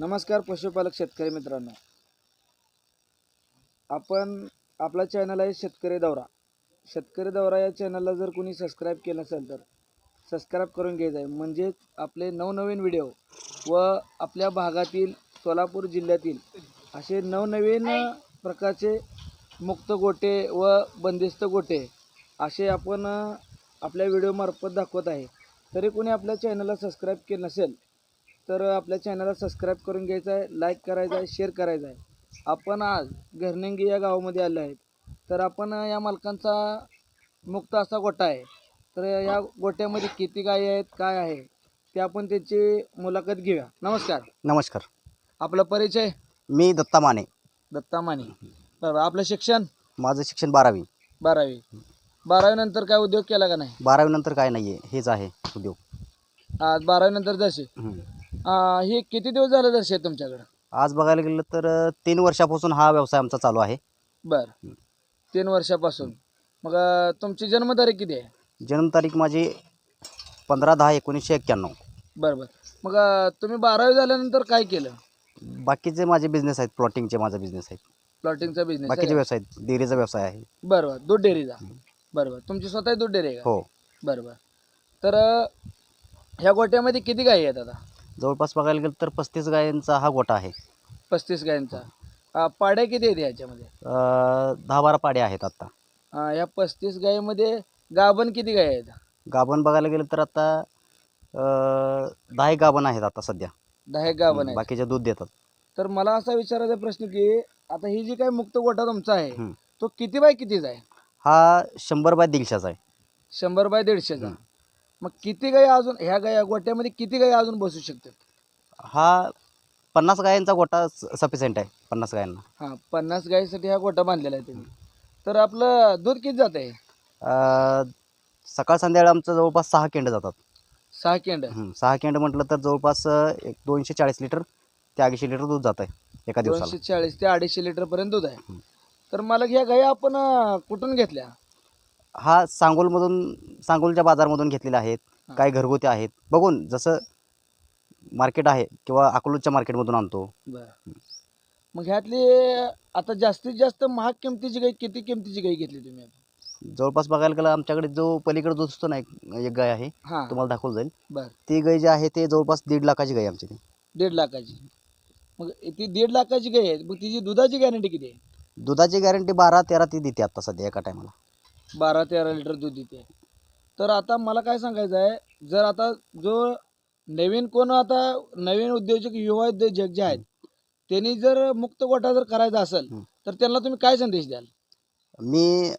नमस्कार पशुपालक शेतकरी मित्रांनो. आपण आपला चॅनल आहे शेतकरी दौरा. शेतकरी दौरा या चॅनलला जर कोणी सबस्क्राईब केलं नसेल तर सबस्क्राईब करून घ्यायचं आहे. म्हणजेच आपले नवनवीन व्हिडिओ व आपल्या भागातील सोलापूर जिल्ह्यातील असे नवनवीन प्रकारचे मुक्त गोटे व बंदिस्त गोटे असे आपण आपल्या व्हिडिओमार्फत दाखवत आहे. तरी कोणी आपल्या चॅनलला सबस्क्राईब केलं नसेल तर आपल्या चॅनलला सबस्क्राईब करून घ्यायचं आहे लाईक करायचं आहे शेअर करायचं आहे. आपण आज घरनेंगी या गावामध्ये आलो आहेत तर आपण या मालकांचा मुक्त असा गोठा आहे. तर या गोट्यामध्ये किती गायी आहेत काय आहे ते आपण त्याची मुलाखत घेऊया. नमस्कार. नमस्कार. आपला परिचय? मी दत्ता माने. दत्ता माने. बरोबर आपलं शिक्षण? माझं शिक्षण बारावी. बारावी. बारावी नंतर काय उद्योग केला का नाही? बारावी नंतर काय नाही आहे हेच आहे उद्योग. आज बारावी नंतर जसे. हम्म. हे किती दिवस झाले जसे तुमच्याकडं? आज बघायला गेलं तर अ, तीन वर्षापासून हा व्यवसाय आमचा चालू आहे. बर. तीन वर्षापासून. मग अं, तुमची जन्मतारीख किती आहे? जन्मतारीख माझी पंधरा दहा एकोणीसशे एक्क्याण्णव. बरं बरं मग अं, तुम्ही बारावी झाल्यानंतर काय केलं? बाकीचे माझे बिझनेस आहेत प्लॉटिंगचे माझा बिझनेस आहे प्लॉटिंगचा बिझनेस बाकीचे व्यवसाय आहेत डेअरीचा व्यवसाय आहे. बरं बरं दूध डेअरीचा. बरं बरं तुमची स्वतः दूध डेअरी आहे का? हो. बरं बरं तर अं, ह्या गोट्यामध्ये किती गायी आहेत आता? जवळपास बघायला गेलं तर पस्तीस गायांचा हा गोटा आहे. पस्तीस गायींचा. अं, पाड्या किती आहेत ह्याच्यामध्ये अ, दहा बारा पाड्या आहेत आता. अं, ह्या पस्तीस गायीमध्ये गाभण किती गायी आहेत? गाभण बघायला गेलं तर आता अ, दहा एक गाभण आहेत आता सध्या. दहा एक गाभण आहेत. बाकीचे दूध देतात. तर मला असा विचारायचा प्रश्न की आता ही जी काही मुक्त गोठा तुमचा आहे हम्म. तो किती बाय कितीचा आहे? हा शंभर बाय दीडशेचा आहे. शंभर बाय दीडशेचा. हम्म. मग किती गाई अजून ह्या गाया गोट्यामध्ये किती गाई अजून बसू शकतात? हा पन्नास गायांचा गोटा सफिशियंट आहे पन्नास गायांना. हां पन्नास गाईसाठी हा गोटा बांधलेला आहे तुम्ही. तर आपलं दूध किती जात आहे? अं, सकाळ संध्याकाळी आमचं जवळपास सहा केंड जातात. सहा केंड? हं, सहा केंड म्हटलं तर जवळपास अं, एक दोनशे चाळीस लिटर ते अडीचशे लिटर दूध जात आहे एका दोनशे दिवसाला चाळीस ते अडीचशे लिटर पर्यंत दूध आहे. तर मला ह्या गाई आपण अं, कुठून घेतल्या? हा सांगोलमधून सांगोलच्या बाजारमधून घेतलेले आहेत. काही घरगुती आहेत. बघून जसं मार्केट आहे किंवा अकलूजच्या मार्केटमधून आणतो. बरं. मग ह्यातली आता जास्तीत जास्त महाग किमतीची गाई किती किमतीची गाई घेतली तुम्ही जवळपास बघायला गेलं आमच्याकडे जो पलीकडे दूध असतो ना एक एक गाय आहे हां. तुम्हाला दाखवलं जाईल. बरं. ती गाय जी आहे ते जवळपास दीड लाखाची गाय आहे आमची ती. दीड लाखाची. मग ती दीड लाखाची गाई आहे मग तिची दुधाची गॅरंटी किती आहे? दुधाची गॅरंटी बारा तेरा ती देते आता सध्या एका टायमाला बारा तेरा लिटर दूध देते तर आता मला काय सांगायचं आहे जर आता जो नवीन कोण आता नवीन उद्योजक युवा उद्योजक जे आहेत त्यांनी जर मुक्त गोठा जर करायचा असेल. तर त्यांना तुम्ही काय संदेश द्याल मी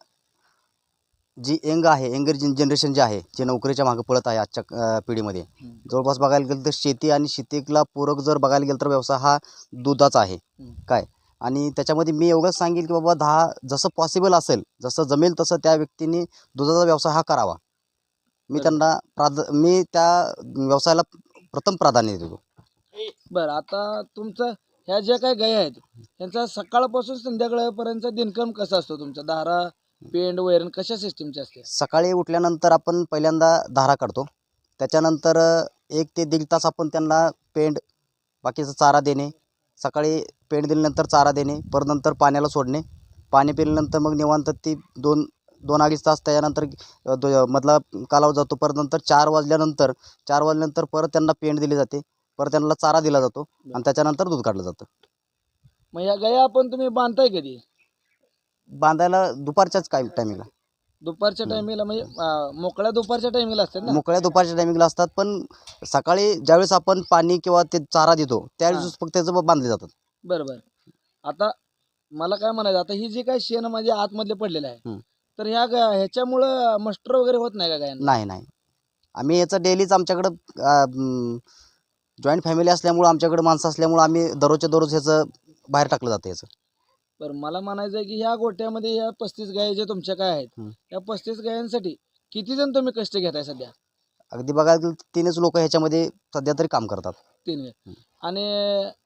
जी यंग आहे यंगर जनरेशन जे आहे जे नोकरीच्या मागे पळत आहे आजच्या पिढीमध्ये. जवळपास बघायला गेलं तर शेती आणि शेतीला पूरक जर बघायला गेलं तर व्यवसाय हा दुधाचा आहे. काय आणि त्याच्यामध्ये मी एवढंच सांगेल की बाबा दहा जसं पॉसिबल असेल जसं जमेल तसं त्या व्यक्तींनी दुधाचा व्यवसाय हा करावा. मी. त्यांना प्राध मी त्या व्यवसायाला प्रथम प्राधान्य देतो. बरं आता तुमचं ह्या ज्या काही गाय आहेत त्यांचा सकाळपासून संध्याकाळपर्यंतचा दिनक्रम कसा असतो तुमचा? धारा पेंड वैरण कशा सिस्टीमचे असते? सकाळी उठल्यानंतर आपण पहिल्यांदा धारा काढतो. त्याच्यानंतर एक ते दीड तास आपण त्यांना पेंड बाकीचा चारा देणे सकाळी पेंड दिल्यानंतर चारा देणे परत नंतर पाण्याला सोडणे. पाणी पिल्यानंतर मग निवांत ती दोन दोन अडीच तास त्याच्यानंतर दो- मधला कालावधी जातो. परत नंतर चार वाजल्यानंतर चार वाजल्यानंतर परत त्यांना पेंड दिली जाते. परत त्यांना चारा दिला जातो आणि त्याच्यानंतर दूध काढलं जातं. मग ह्या गाया आपण तुम्ही बांधताय कधी? बांधायला दुपारच्याच काय टायमिंगला? दुपारच्या टायमिंगला म्हणजे अं, मोकळ्या दुपारच्या टायमिंगला असते ना? मोकळ्या दुपारच्या टायमिंगला असतात पण सकाळी ज्यावेळेस आपण पाणी किंवा ते चारा देतो त्यावेळेस फक्त त्याचं बांधले जातात. बरं बरं. आता मला काय म्हणायचं आता ही जी काय शेण माझ्या आतमधले पडलेलं आहे. तर ह्या गा ह्याच्यामुळं मस्टर वगैरे होत नाही का गायांना? नाही नाही. आम्ही याचं डेलीच आमच्याकडं जॉईंट फॅमिली असल्यामुळं आमच्याकडे माणसं असल्यामुळं आम्ही दररोजच्या दररोज ह्याचं बाहेर टाकलं जातं याचं. बरं मला म्हणायचं आहे की ह्या गोट्यामध्ये ह्या पस्तीस गायी ज्या तुमच्या काय आहेत हं. या पस्तीस गायांसाठी किती जण तुम्ही कष्ट घेताय सध्या अगदी तर तीनच लोक ह्याच्यामध्ये सध्या तरी काम करतात तीन हं. आणि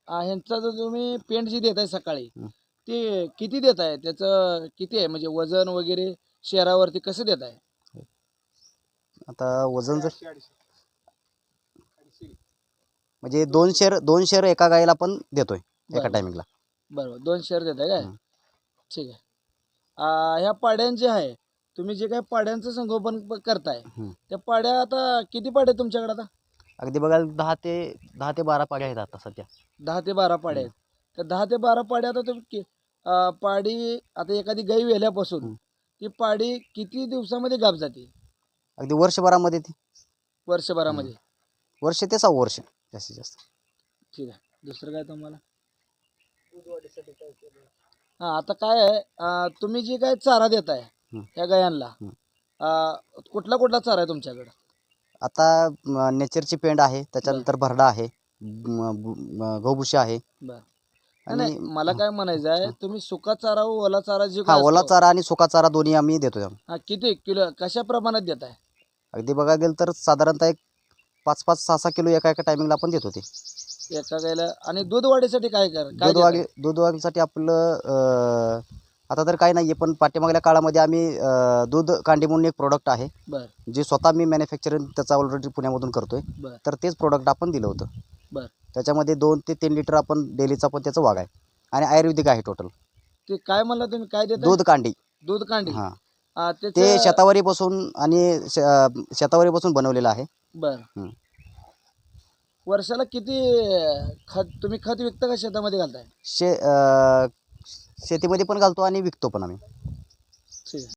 ह्यांचा जो तुम्ही पेंट जी देताय सकाळी हं. ते किती देताय त्याचं किती आहे म्हणजे वजन वगैरे शहरावरती कसं देताय आता वजन जर म्हणजे दोन शेर दोन शेर एका गायीला पण देतोय एका बरं. टायमिंगला बरोबर. दोन शेअर देत आहे काय? हं. ठीक आहे. आ, ह्या पाड्यांचे आहे तुम्ही जे काय पाड्यांचं संगोपन प- करताय हं. त्या पाड्या आता किती पाड्या आहेत तुमच्याकडे आता? अगदी बघायला दहा ते दहा ते बारा पाड्या आहेत आता सध्या. दहा ते बारा पाड्या आहेत. त्या दहा ते बारा पाड्या आता तुम्ही कि- आ, पाडी आता एखादी गाई वेल्यापासून हं. ती पाडी किती दिवसामध्ये गाप जाते? अगदी वर्षभरामध्ये ती. वर्षभरामध्ये. वर्ष ते सहा वर्ष जास्तीत जास्त. ठीक आहे. दुसरं काय तुम्हाला? हा आता काय आहे तुम्ही जे काय चारा देताय. त्या गायांना कुठला कुठला चारा आहे तुमच्याकडे? आता नेचरची पेंड आहे त्याच्यानंतर भरडा आहे म, आहे. बर. आणि नाही मला काय म्हणायचं आहे तुम्ही सुका चारा व ओला चारा जे हा काय ओला असतो, चारा आणि सुका चारा दोन्ही आम्ही देतो हा, किती किलो कशा प्रमाणात देताय? अगदी बघायला गेलं तर साधारणतः एक पाच पाच सहा सहा किलो एका एका टायमिंगला आपण देतो ते. एका गायला आणि दूध वाढीसाठी काय कर काय दूध वाढी दूध वाढीसाठी आपलं अं, आता तर काही नाही आहे पण पाठीमागल्या काळामध्ये आम्ही अं, दूध कांडी म्हणून एक प्रोडक्ट आहे. बर. जे स्वतः मी मॅन्युफॅक्चरिंग त्याचा ऑलरेडी पुण्यामधून करतोय. बर. तर तेच प्रोडक्ट आपण दिलं होतं. बर. त्याच्यामध्ये दोन ते तीन लिटर आपण डेलीचा पण त्याचं वाघ आहे. आणि आयुर्वेदिक आहे टोटल ते काय म्हणला तुम्ही? काय देताय? दूध कांडी. दूध कांडी. हां. ते शेतावरी बसून आणि श- अं, शेतावरी बसून बनवलेलं आहे. बर. हं. वर्षाला किती खत तुम्ही खत विकता का शेतामध्ये घालताय? शे अं, शेतीमध्ये पण घालतो आणि विकतो पण आम्ही.